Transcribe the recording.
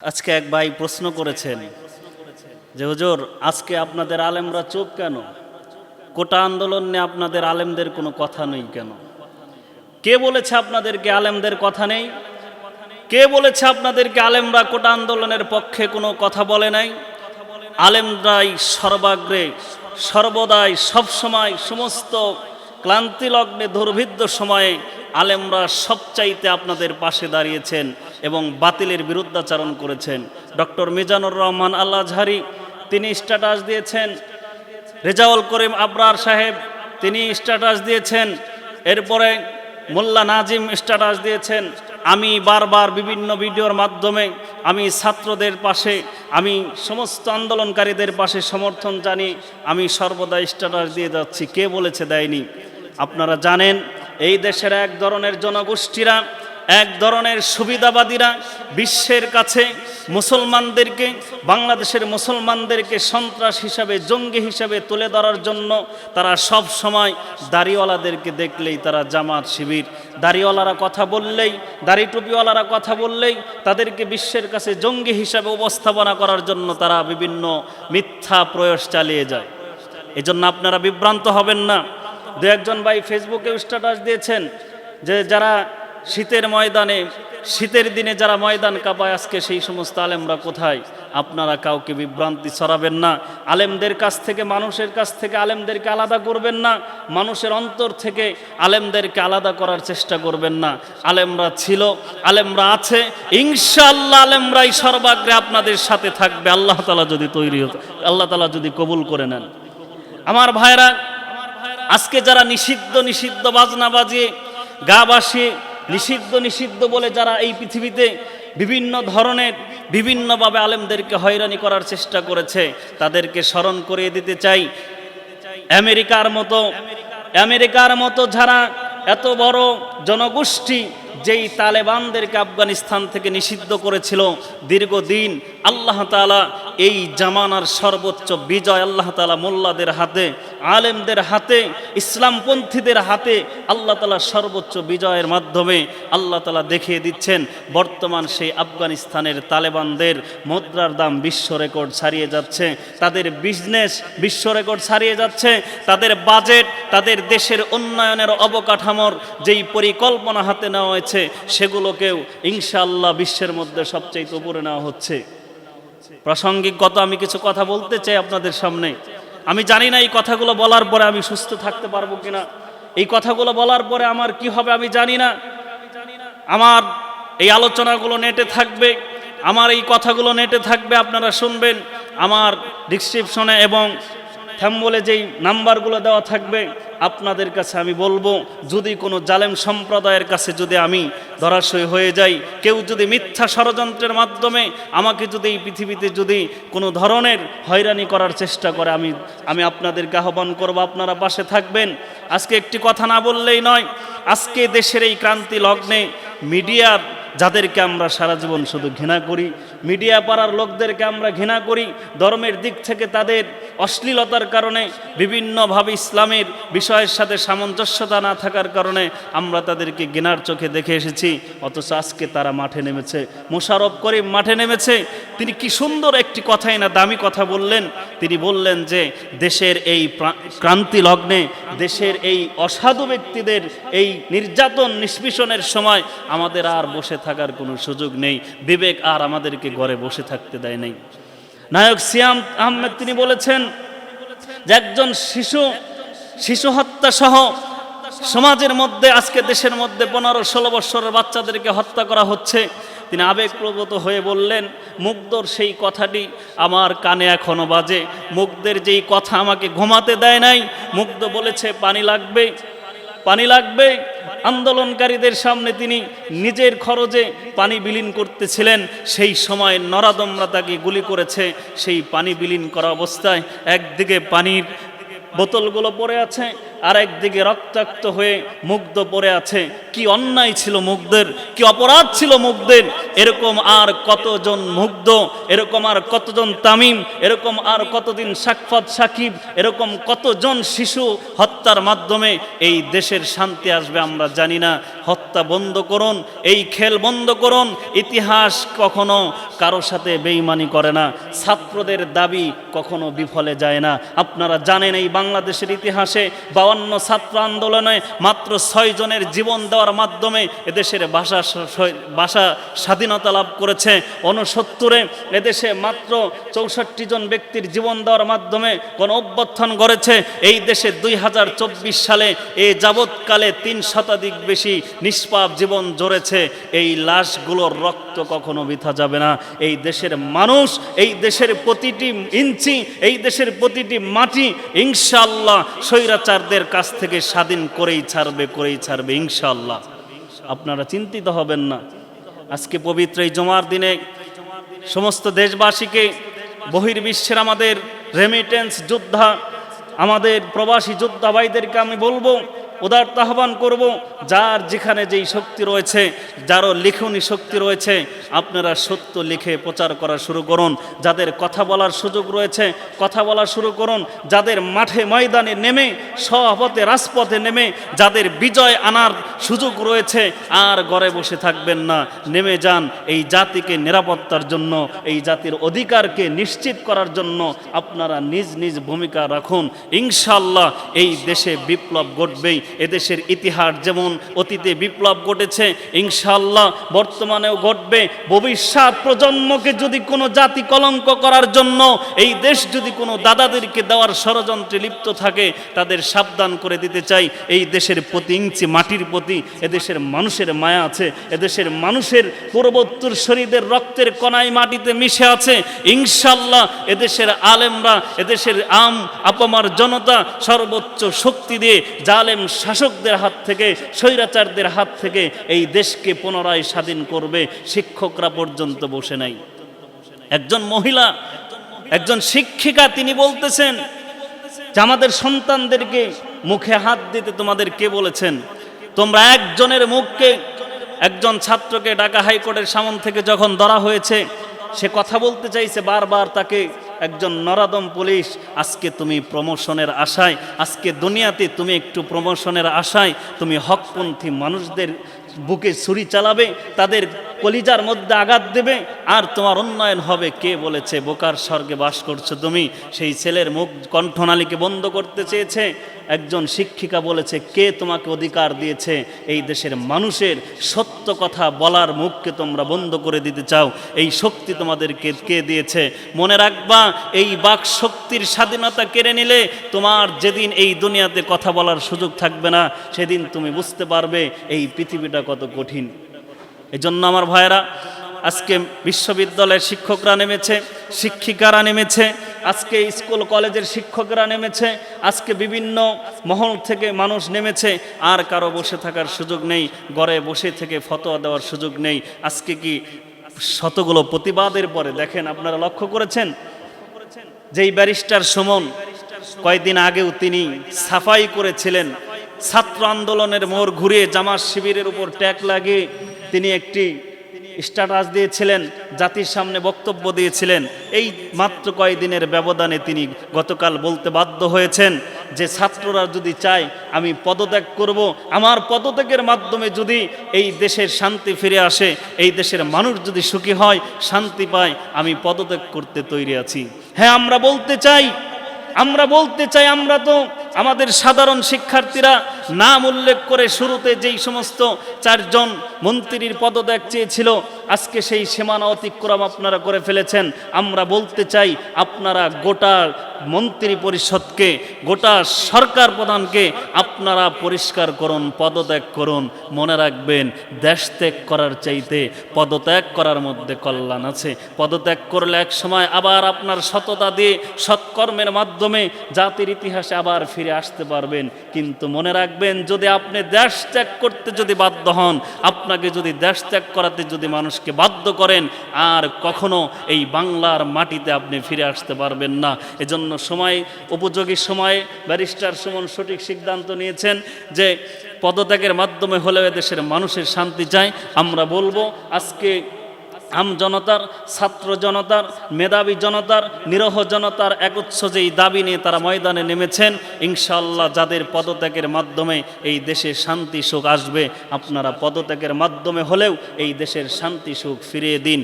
আজকে এক ভাই প্রশ্ন করেছেন যে, হুজুর, আজকে আপনাদের আলেমরা চুপ কেন? কোটা আন্দোলন নিয়ে আপনাদের আলেমদের কোনো কথা নেই কেন? কে বলেছে আপনাদেরকে আলেমদের কথা নেই? কে বলেছে আপনাদেরকে আলেমরা কোটা আন্দোলনের পক্ষে কোনো কথা বলে নাই? আলেমরাই সর্বাগ্রে, সর্বদাই সবসময় সমস্ত ক্লান্তি লগ্নে দুর্ভিদ্ধ সময়ে আলেমরা সবচাইতে আপনাদের পাশে দাঁড়িয়েছেন। এবং বাতিলের বিরুদ্ধাচারণ করেছেন। ডক্টর মিজানুর রহমান আল্লাহ ঝারি তিনি স্ট্যাটাস দিয়েছেন। রেজাউল করিম আবরার সাহেব, তিনি স্ট্যাটাস দিয়েছেন। এরপরে মোল্লা নাজিম স্ট্যাটাস দিয়েছেন। আমি বারবার বিভিন্ন ভিডিওর মাধ্যমে আমি ছাত্রদের পাশে, আমি সমস্ত আন্দোলনকারীদের পাশে সমর্থন জানি, আমি সর্বদা স্ট্যাটাস দিয়ে যাচ্ছি। কে বলেছে দেয়নি? আপনারা জানেন, এই দেশের এক ধরনের জনগোষ্ঠীরা এক ধরনের সুবিধাবাদীরা বিশ্বের কাছে মুসলমানদেরকে, বাংলাদেশের মুসলমানদেরকে সন্ত্রাস হিসাবে, জঙ্গি হিসাবে তুলে ধরার জন্য তারা সব সময় দাড়িওয়ালাদেরকে দেখলেই তারা জামাত শিবির। দাড়িওয়ালারা কথা বললেই, দাড়ি টুপিওয়ালারা কথা বললেই তাদেরকে বিশ্বের কাছে জঙ্গি হিসাবে উপস্থাপনা করার জন্য তারা বিভিন্ন মিথ্যা প্রয়াস চালিয়ে যায়। এজন্য আপনারা বিভ্রান্ত হবেন না। দু একজন ভাই ফেসবুকে স্ট্যাটাস দিয়েছেন যে যারা শীতের ময়দানে, শীতের দিনে যারা ময়দান কাঁপায়, আজকে সেই সমস্ত আলেমরা কোথায়? আপনারা কাউকে বিভ্রান্তি ছড়াবেন না। আলেমদের কাছ থেকে, মানুষের কাছ থেকে আলেমদেরকে আলাদা করবেন না। মানুষের অন্তর থেকে আলেমদেরকে আলাদা করার চেষ্টা করবেন না। আলেমরা ছিল, আলেমরা আছে। ইনশাআল্লাহ আলেমরাই সর্বাগ্রে আপনাদের সাথে থাকবে। আল্লাহ তালা যদি তৈরি হতো, আল্লাহ তালা যদি কবুল করে নেন। আমার ভাইরা, আজকে যারা নিষিদ্ধ নিষিদ্ধ বাজনা বাজিয়ে গা বাসিয়ে নিষিদ্ধ নিষিদ্ধ বলে যারা এই পৃথিবীতে বিভিন্ন ধরনের, বিভিন্নভাবে আলেমদেরকে হয়রানি করার চেষ্টা করেছে, তাদেরকে স্মরণ করিয়ে দিতে চাই। আমেরিকার মতো আমেরিকার মতো যারা এত বড় জনগোষ্ঠী যেই তালেবানদেরকে আফগানিস্তান থেকে নিষিদ্ধ করেছিল দীর্ঘদিন, আল্লাহ তালা এই জামানার সর্বোচ্চ বিজয় আল্লাহ তালা মোল্লাদের হাতে, আলেমদের হাতে, ইসলামপন্থীদের হাতে আল্লাহ তালা সর্বোচ্চ বিজয়ের মাধ্যমে আল্লাহ তালা দেখিয়ে দিচ্ছেন, বর্তমান সেই আফগানিস্তানের তালেবানদের মুদ্রার দাম বিশ্ব রেকর্ড ছাড়িয়ে যাচ্ছে, তাদের বিজনেস বিশ্ব রেকর্ড ছাড়িয়ে যাচ্ছে, তাদের বাজেট, তাদের দেশের উন্নয়নের অবকাঠামোর যেই পরিকল্পনা হাতে নেওয়া হয়েছে, সেগুলোকেও ইনশাআল্লাহ বিশ্বের মধ্যে সবচেয়ে উপরে নেওয়া হচ্ছে। প্রাসঙ্গিক কত আমি কিছু কথা বলতে চাই আপনাদের সামনে। আমি জানি না এই কথাগুলো বলার পরে আমি সুস্থ থাকতে পারব কিনা। এই কথাগুলো বলার পরে আমার কি হবে আমি জানি না। আমার এই আলোচনাগুলো নেটে থাকবে, আমার এই কথাগুলো নেটে থাকবে, আপনারা শুনবেন। আমার ডিসক্রিপশনে এবং থ্যাম্বলে যেই নাম্বারগুলো দেওয়া থাকবে আপনাদের কাছে আমি বলব, যদি কোনো জালেম সম্প্রদায়ের কাছে যদি আমি ধরাশয় হয়ে যাই, কেউ যদি মিথ্যা ষড়যন্ত্রের মাধ্যমে আমাকে যদি এই পৃথিবীতে যদি কোনো ধরনের হয়রানি করার চেষ্টা করে, আমি আমি আপনাদেরকে আহ্বান করব, আপনারা পাশে থাকবেন। আজকে একটি কথা না বললেই নয়, আজকে দেশের এই ক্রান্তি লগ্নে মিডিয়ার যাদেরকে আমরা সারা জীবন শুধু ঘৃণা করি, মিডিয়া পাড়ার লোকদেরকে আমরা ঘৃণা করি, ধর্মের দিক থেকে তাদের অশ্লীলতার কারণে, বিভিন্নভাবে ইসলামের বিষয়ের সাথে সামঞ্জস্যতা না থাকার কারণে আমরা তাদেরকে ঘৃণার চোখে দেখে এসেছি, অথচ আজকে তারা মাঠে নেমেছে। মোশারফ করিম মাঠে নেমেছে তিনি কি সুন্দর একটি কথাই না দামি কথা বললেন? তিনি বললেন যে, দেশের এই ক্রান্তি লগ্নে, দেশের এই অসাধু ব্যক্তিদের এই নির্যাতন নিষ্পীষণের সময় আমাদের আর বসে থাকার কোনো সুযোগ নেই। বিবেক আর আমাদেরকে ঘরে বসে থাকতে দেয় নাই। নায়ক সিয়াম আহমেদ তিনি বলেছেন যে, একজন শিশু শিশু হত্যা সহ সমাজের মধ্যে, আজকে দেশের মধ্যে পনেরো ষোলো বৎসরের বাচ্চাদেরকে হত্যা করা হচ্ছে। তিনি আবেগপ্রবত হয়ে বললেন, মুগ্ধর সেই কথাটি আমার কানে এখনও বাজে। মুগ্ধের যেই কথা আমাকে ঘুমাতে দেয় নাই, মুগ্ধ বলেছে, পানি লাগবে পানি লাগবে। আন্দোলনকারীদের সামনে তিনি নিজের খরচে পানি বিলীন করতেছিলেন। সেই সময় নরাদমরা তাকে গুলি করেছে। সেই পানি বিলীন করা অবস্থায় একদিকে পানির বোতলগুলো পড়ে আছে আর একদিকে রক্তাক্ত হয়ে মুগ্ধ পড়ে আছে। কি অন্যায় ছিল মুগ্ধের, কি অপরাধ ছিল মুগ্ধের? এরকম আর কতজন মুগ্ধ? এরকম আর কতজন তামিম? এরকম আর কতদিন সাকফাত সাকিব? এরকম কতজন শিশু হত্যার মাধ্যমে এই দেশের শান্তি আসবে আমরা জানি না। হত্যা বন্ধ করুন, এই খেল বন্ধ করুন। ইতিহাস কখনো কারও সাথে বেইমানি করে না। ছাত্রদের দাবি কখনো বিফলে যায় না। আপনারা জানেন এই বাংলাদেশের ইতিহাসে বাউান্ন ছাত্র আন্দোলনে মাত্র ছয় জনের জীবন দেওয়ার মাধ্যমে এদেশের ভাষা ভাষা স্বাধীনতা লাভ করেছে। উনসত্তরে এদেশে মাত্র চৌষট্টি জন ব্যক্তির জীবন দেওয়ার মাধ্যমে কোন অভ্যর্থন গড়েছে। এই দেশে দুই হাজার চব্বিশ সালে এ যাবৎকালে তিন শতাধিক বেশি নিষ্পাপ জীবন জড়েছে এই লাশগুলোর রক্ত কখনো বিথা যাবে না। এই দেশের মানুষ, এই দেশের প্রতিটি ইঞ্চি, এই দেশের প্রতিটি মাটি ইনশাল্লাহ স্বৈরাচারদের কাছ থেকে স্বাধীন করেই ছাড়বে করেই ছাড়বে ইনশাল্লাহ আপনারা চিন্তিত হবেন না। আজকে পবিত্র এই জমার দিনে সমস্ত দেশবাসীকে বহির্বিশ্বের আমাদের রেমিটেন্স যোদ্ধা, আমাদের প্রবাসী যোদ্ধা ভাইদেরকে আমি বলব উদারত আহ্বান করব, যার যেখানে যেই শক্তি রয়েছে, যারও লিখনি শক্তি রয়েছে, আপনারা সত্য লিখে প্রচার করা শুরু করুন। যাদের কথা বলার সুযোগ রয়েছে, কথা বলা শুরু করুন। যাদের মাঠে ময়দানে নেমে সহপথে রাজপথে নেমে, যাদের বিজয় আনার সুযোগ রয়েছে, আর ঘরে বসে থাকবেন না। নেমে যান এই জাতিকে নিরাপত্তার জন্য, এই জাতির অধিকারকে নিশ্চিত করার জন্য আপনারা নিজ নিজ ভূমিকা রাখুন। ইনশাল্লাহ এই দেশে বিপ্লব ঘটবেই। এদেশের ইতিহাস যেমন অতীতে বিপ্লব ঘটেছে ইনশাল্লাহ বর্তমানেও ঘটবে। ভবিষ্যৎ প্রজন্মকে যদি কোনো জাতি কলঙ্ক করার জন্য এই দেশ যদি কোনো দাদাদেরকে দেওয়ার ষড়যন্ত্রে লিপ্ত থাকে, তাদের সাবধান করে দিতে চাই। এই দেশের প্রতি ইঞ্চি মাটির প্রতি এদেশের মানুষের মায়া আছে, এদেশের মানুষের পূর্বোত্তর শরীরের রক্তের কণায় মাটিতে মিশে আছে। ইনশাল্লাহ এদেশের আলেমরা, এদেশের আম, আপামার জনতা সর্বোচ্চ শক্তি দিয়ে জালেম শাসকদের হাত থেকে, স্বৈরাচারদের হাত থেকে এই দেশকে পুনরায় স্বাধীন করবে শিক্ষকরা পর্যন্ত বসে নাই। একজন মহিলা, একজন শিক্ষিকা তিনি বলতেছেন যে আমাদের সন্তানদেরকে মুখে হাত দিতে তোমাদের কে বলেছেন? তোমরা একজনের মুখকে, একজন ছাত্রকে ঢাকা হাইকোর্টের সামন থেকে যখন ধরা হয়েছে, সে কথা বলতে চাইছে, বারবার তাকে একজন নরাদম পুলিশ, আজকে তুমি প্রমোশনের আশায়, আজকে দুনিয়াতে তুমি একটু প্রমোশনের আশায়, তুমি হকপন্থী মানুষদের বুকে ছুরি চালাবে, তাদের কলিজার মধ্যে আঘাত দেবে, আর তোমার উন্নয়ন হবে। কে বলেছে, বোকার স্বর্গে বাস করছ তুমি? সেই ছেলের মুখ কণ্ঠনালীকে বন্ধ করতে চেয়েছে। একজন শিক্ষিকা বলেছে, কে তোমাকে অধিকার দিয়েছে এই দেশের মানুষের? সত্য কথা বলার মুখকে তোমরা বন্ধ করে দিতে চাও। এই শক্তি তোমাদেরকে কে দিয়েছে? মনে রাখবা, এই বাক শক্তির স্বাধীনতা কেড়ে নিলে তোমার যেদিন এই দুনিয়াতে কথা বলার সুযোগ থাকবে না, সেদিন তুমি বুঝতে পারবে এই পৃথিবীটা কত কঠিন। এই জন্য আমার ভাইয়েরা আজকে বিশ্ববিদ্যালয়ের শিক্ষকরা নেমেছে, শিক্ষিকারা নেমেছে, আজকে স্কুল কলেজের শিক্ষকরা নেমেছে, আজকে বিভিন্ন মহল থেকে মানুষ নেমেছে, আর কারও বসে থাকার সুযোগ নেই, ঘরে বসে থেকে ফতোয়া দেওয়ার সুযোগ নেই। আজকে কি শতগুলো প্রতিবাদের পরে, দেখেন আপনারা লক্ষ্য করেছেন? যেই ব্যারিস্টার সুমন কয়েকদিন আগেও তিনি সাফাই করেছিলেন। ছাত্র আন্দোলনের মোড় ঘুরিয়ে জামাত শিবিরের উপর ট্যাগ লাগিয়ে তিনি একটি স্ট্যাটাস দিয়েছিলেন, জাতির সামনে বক্তব্য দিয়েছিলেন। এই মাত্র কয়েকদিনের ব্যবধানে তিনি গতকাল বলতে বাধ্য হয়েছেন যে, ছাত্ররা যদি চায়, আমি পদত্যাগ করব। আমার পদত্যাগের মাধ্যমে যদি এই দেশের শান্তি ফিরে আসে, এই দেশের মানুষ যদি সুখী হয়, শান্তি পায়, আমি পদত্যাগ করতে তৈরি আছি। হ্যাঁ আমরা বলতে চাই, আমরা বলতে চাই, আমরা তো আমাদের সাধারণ শিক্ষার্থীরা নাম উল্লেখ করে শুরুতে যেই সমস্ত চারজন মন্ত্রীর পদত্যাগ চেয়েছিল, আজকে সেই সীমানা অতিক্রম আপনারা করে ফেলেছেন। আমরা বলতে চাই, আপনারা গোটা মন্ত্রী পরিষদকে, গোটা সরকার প্রধানকে আপনারা পরিষ্কার করুন, পদত্যাগ করুন, মনে রাখবেন, দেশ ত্যাগ করার চাইতে পদত্যাগ করার মধ্যে কল্যাণ আছে। পদত্যাগ করলে এক সময় আবার আপনার সততা দিয়ে সৎকর্মের মাধ্যমে জাতির ইতিহাসে আবার ফিরে আসতে পারবেন। কিন্তু মনে রাখবেন, যদি আপনি দেশ ত্যাগ করতে যদি বাধ্য হন, আপনাকে যদি দেশ ত্যাগ করাতে যদি মানুষ মানুষকে বাধ্য করেন, আর কখনো এই বাংলার মাটিতে আপনি ফিরে আসতে পারবেন না। এজন্য সময়, উপযোগী সময়ে, ব্যারিস্টার সুমন সঠিক সিদ্ধান্ত নিয়েছেন যে পদত্যাগের মাধ্যমে হলেও দেশের মানুষের শান্তি চাই। আমরা বলব, আজকে আম জনতার, ছাত্র জনতার, মেধাবী জনতার, নিরহ জনতার একচ্ছ যেই দাবি নিয়ে তারা ময়দানে নেমেছেন ইনশাল্লাহ যাদের পদত্যাগের মাধ্যমে এই দেশে শান্তি সুখ আসবে, আপনারা পদত্যাগের মাধ্যমে হলেও এই দেশের শান্তি সুখ ফিরিয়ে দিন।